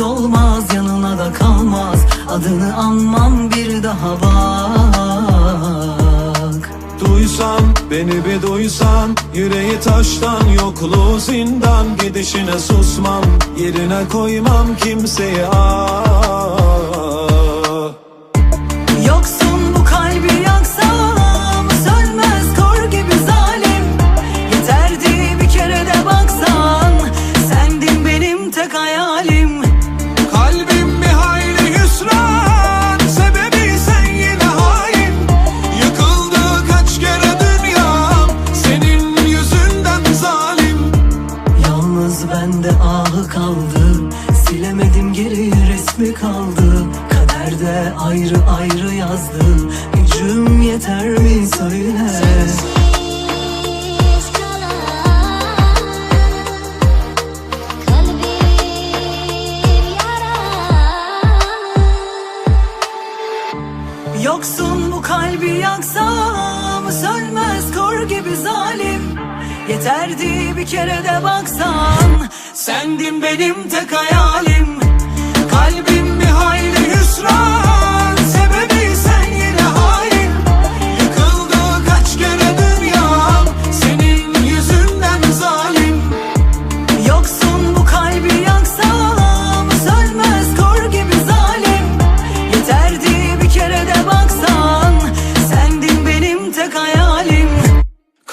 olmaz yanına da kalmaz. Adını anmam bir daha bak. Duysan beni bir duysan Yüreği taştan yokluğu zindan. Gidişine susmam yerine koymam kimseyi ah bende ahı kaldı. Silemedim geri resmi kaldı. Kaderde ayrı ayrı yazdı. Gücüm yeter mi söyle? Sensiz Yeterdi bir kere de baksan. Sendin benim tek hayalim. Kalbim bir hayli hüsran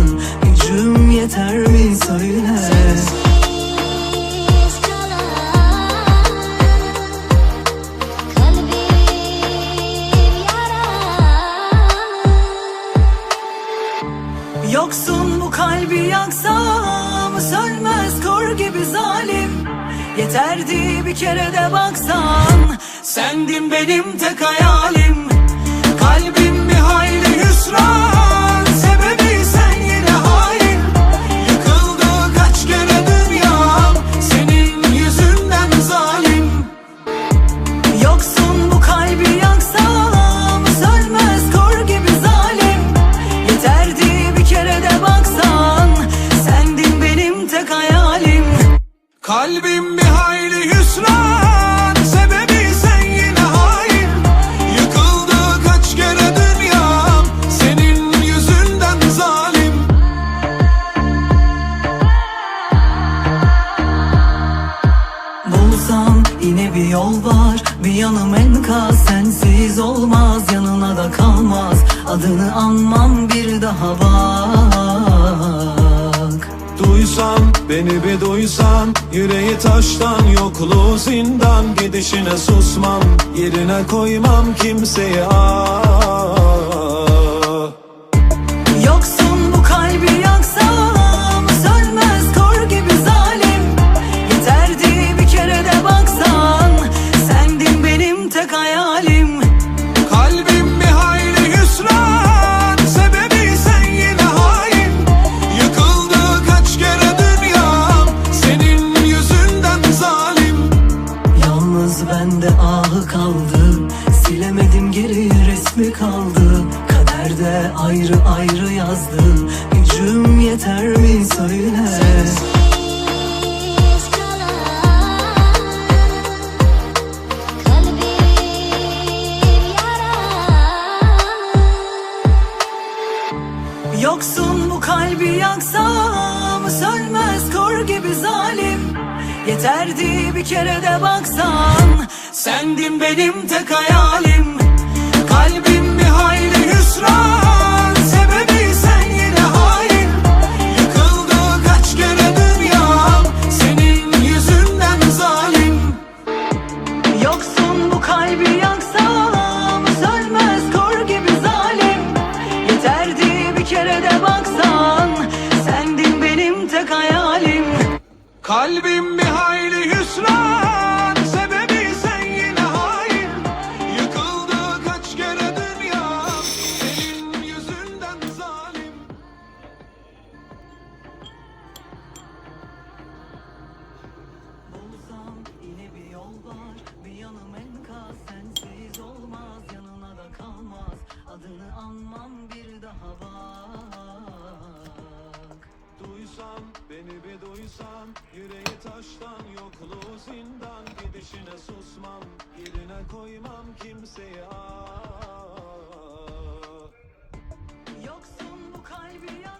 yazdı Gücüm yeter mi söyle? Kalan Yoksun bu kalbi yaksam Sönmez kor gibi zalim. Yeterdi bir kere de baksan Sendin benim tek hayalim. Kalbim bir hayli hüsran Adını anmam bir daha bak. Duysan beni bir duysan Yüreği taştan yokluğu zindan. Gidişine susmam yerine koymam kimseyi. ah ahı kaldı. Silemedim geri resmi kaldı. Kaderde ayrı ayrı yazdı. Gücüm yeter mi söyle? Sensiz Yoksun bu kalbi yaksam Sönmez kor gibi zalim. Yeterdi bir kere de baksan Sendin benim tek hayalim. Kalbim bir hayli hüsran. Sebebi sen yine hain. Yıkıldı kaç kere dünyam. Senin yüzünden zalim. Yoksun bu kalbi yaksam Sönmez kor gibi zalim. Yeterdi bir kere de baksan Sendin benim tek hayalim. Kalbim yüreği taştan yokluğu zindan Gidişine susmam yerine koymam kimseyi ah. Yoksun bu kalbi yan